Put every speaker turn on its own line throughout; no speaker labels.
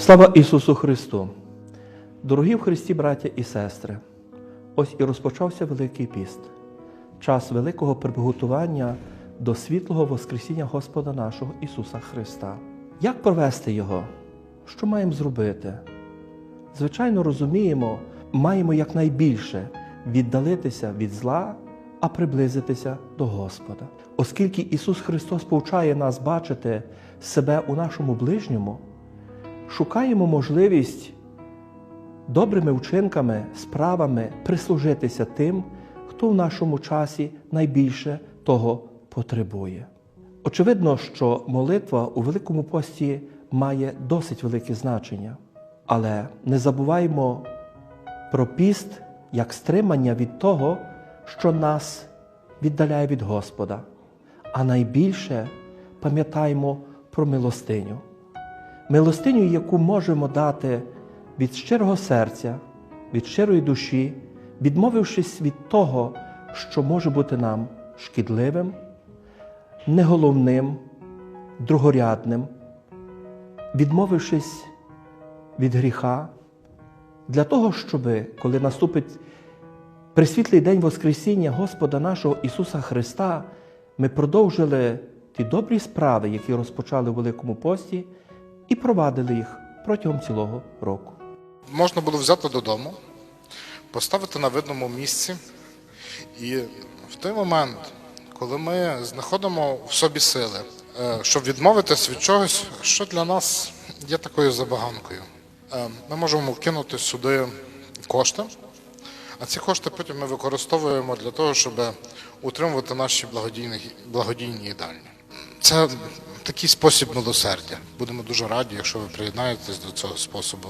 Слава Ісусу Христу! Дорогі в Христі, браття і сестри! Ось і розпочався Великий піст, час великого приготування до світлого Воскресіння Господа нашого Ісуса Христа. Як провести Його? Що маємо зробити? Звичайно, розуміємо, маємо якнайбільше віддалитися від зла, а приблизитися до Господа. Оскільки Ісус Христос повчає нас бачити себе у нашому ближньому, шукаємо можливість добрими вчинками, справами прислужитися тим, хто в нашому часі найбільше того потребує. Очевидно, що молитва у Великому пості має досить велике значення, але не забуваймо про піст як стримання від того, що нас віддаляє від Господа, а найбільше пам'ятаємо про милостиню милостиню, яку можемо дати від щирого серця, від щирої душі, відмовившись від того, що може бути нам шкідливим, неголовним, другорядним, відмовившись від гріха, для того, щоб, коли наступить присвітлий день Воскресіння Господа нашого Ісуса Христа, ми продовжили ті добрі справи, які розпочали у Великому пості, і провадили їх протягом цілого року.
можна було взяти додому, поставити на видному місці. І в той момент, коли ми знаходимо в собі сили, е, щоб відмовитись від чогось, що для нас є такою забаганкою, Е, ми можемо вкинути сюди кошти, а ці кошти потім ми використовуємо для того, щоб утримувати наші благодійні, благодійні їдальні. Це такий спосіб милосердя. Будемо дуже раді, якщо ви приєднаєтесь до цього способу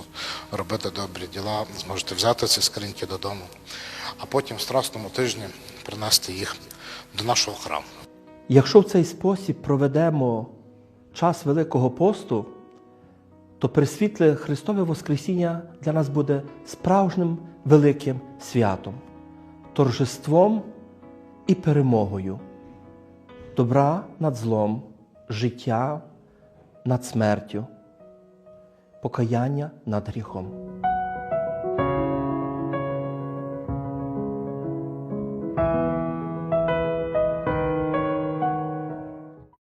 робити добрі діла, зможете взяти ці скриньки додому, а потім в страсному тижні принести їх до нашого храму.
Якщо в цей спосіб проведемо час Великого посту, то присвітле Христове Воскресіння для нас буде справжнім великим святом, торжеством і перемогою, добра над злом, життя над смертю, покаяння над гріхом.